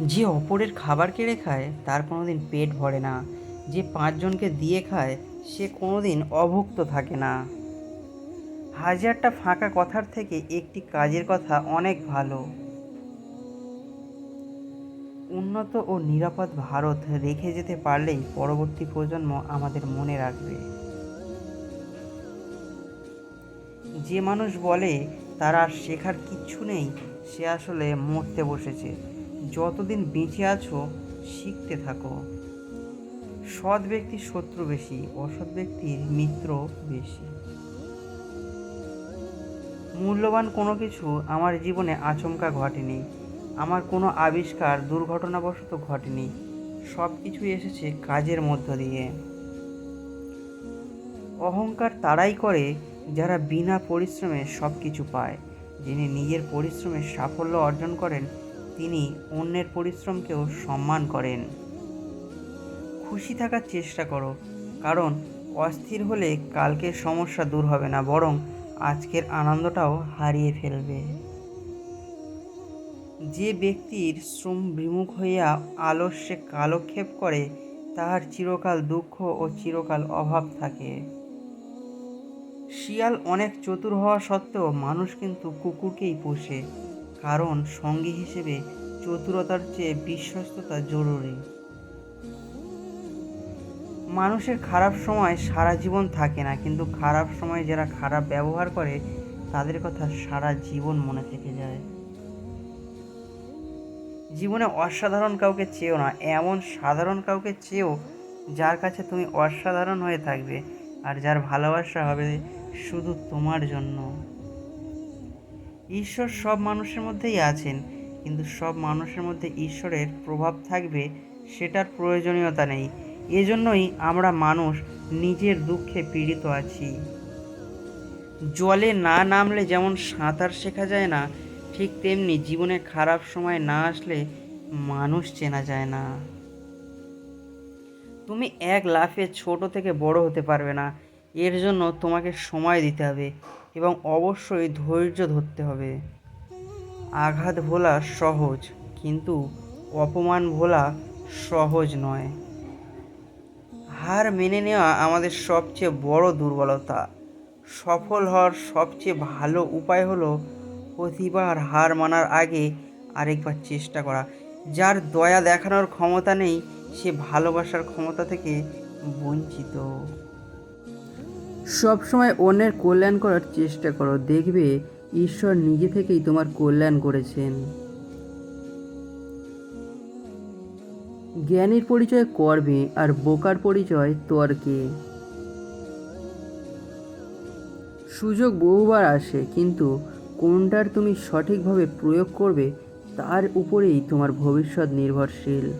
যে অপরের খাবার কেড়ে খায়, তার কোনোদিন পেট ভরে না। যে পাঁচজনকে দিয়ে খায়, সে কোনোদিন অভুক্ত থাকে না। হাজারটা ফাঁকা কথার থেকে একটি কাজের কথা অনেক ভালো। উন্নত ও নিরাপদ ভারত রেখে যেতে পারলেই পরবর্তী প্রজন্ম আমাদের মনে রাখবে। যে মানুষ বলে, তার আর শেখার কিচ্ছু নেই, সে আসলে মরতে বসেছে। যতদিন বেঁচে আছো, শিখতে থাকো। সৎ ব্যক্তির শত্রু বেশি, অসৎ ব্যক্তির মিত্র বেশি। মূল্যবান কোনো কিছু আমার জীবনে আচমকা ঘটেনি। আমার কোনো আবিষ্কার দুর্ঘটনাবশত ঘটেনি। সব কিছুই এসেছে কাজের মধ্য দিয়ে। অহংকার তারাই করে যারা বিনা পরিশ্রমে সব কিছু পায়। যিনি নিজের পরিশ্রমে সাফল্য অর্জন করেন তিনি অন্যের পরিশ্রমকেও সম্মান করেন। খুশি থাকার চেষ্টা করো, কারণ অস্থির হলে কালকের সমস্যা দূর হবে না, বরং আজকের আনন্দটাও হারিয়ে ফেলবে। যে ব্যক্তির শ্রম বিমুখ হইয়া আলস্যে কালক্ষেপ করে, তাহার চিরকাল দুঃখ ও চিরকাল অভাব থাকে। শিয়াল অনেক চতুর হওয়া সত্ত্বেও মানুষ কিন্তু কুকুরকেই পোষে। কারণ সঙ্গী হিসেবে চতুরতার চেয়ে বিশ্বস্ততা জরুরি। মানুষের খারাপ সময় সারা জীবন থাকে না, কিন্তু খারাপ সময় যারা খারাপ ব্যবহার করে, তাদের কথা সারা জীবন মনে থেকে যায়। জীবনে অসাধারণ কাউকে চেয়েও না, এমন সাধারণ কাউকে চেয়েও যার কাছে তুমি অসাধারণ হয়ে থাকবে, আর যার ভালোবাসা হবে শুধু তোমার জন্য। ঈশ্বর সব মানুষের মধ্যেই আছেন, কিন্তু সব মানুষের মধ্যে ঈশ্বরের প্রভাব থাকবে সেটার প্রয়োজনীয়তা নেই। এজন্যই আমরা মানুষ নিজের দুঃখে পীড়িত আছি। জলে না নামলে যেমন সাঁতার শেখা যায় না, ঠিক তেমনি জীবনে খারাপ সময় না আসলে মানুষ চেনা যায় না। তুমি এক লাফে ছোট থেকে বড় হতে পারবে না, এর জন্য তোমাকে সময় দিতে হবে। এবং অবশ্যই ধৈর্য ধরতে হবে। আঘাত ভোলা সহজ, কিন্তু অপমান ভোলা সহজ নয়। হার মেনে নেওয়া আমাদের সবচেয়ে বড় দুর্বলতা। সফল হওয়ার সবচেয়ে ভালো উপায় হলো প্রতিবার হার মানার আগে আরেকবার চেষ্টা করা। যার দয়া দেখানোর ক্ষমতা নেই, সে ভালোবাসার ক্ষমতা থেকে বঞ্চিত। সবসময় অন্যের কল্যাণ করার চেষ্টা করো। দেখবে ঈশ্বর নিজে থেকেই তোমার কল্যাণ করেছেন। জ্ঞানীর পরিচয় কর্মে আর বোকার পরিচয় তর্কে। সুযোগ বহুবার আসে, কিন্তু কোনটার তুমি সঠিকভাবে প্রয়োগ করবে, তার উপরেই তোমার ভবিষ্যৎ নির্ভরশীল।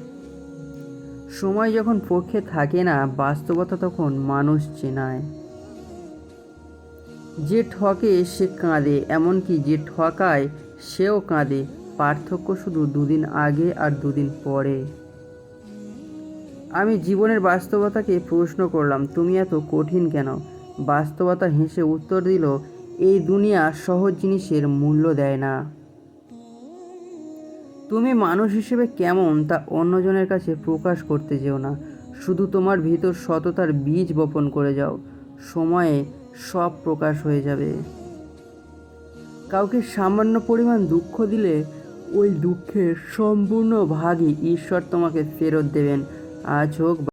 সময় যখন পক্ষে থাকে না, বাস্তবতা তখন মানুষ চেনায়। যে ঠকে সে কাঁদে, এমনকি যে ঠকায় সেও কাঁদে। পার্থক্য শুধু দুদিন আগে আর দুদিন পরে। আমি জীবনের বাস্তবতাকে প্রশ্ন করলাম, তুমি এত কঠিন কেন? বাস্তবতা হেসে উত্তর দিল, এই দুনিয়া সহজ জিনিসের মূল্য দেয় না। তুমি মানুষ হিসেবে কেমন তা অন্যজনের কাছে প্রকাশ করতে যেও না। শুধু তোমার ভিতর সততার বীজ বপন করে যাও। সময়ে সব প্রকাশ হয়ে যাবে। কাউকে সামান্য পরিমাণ দুঃখ দিলে ওই দুঃখের সম্পূর্ণ ভাগই ঈশ্বর তোমাকে ফেরত দেবেন। আজ হোক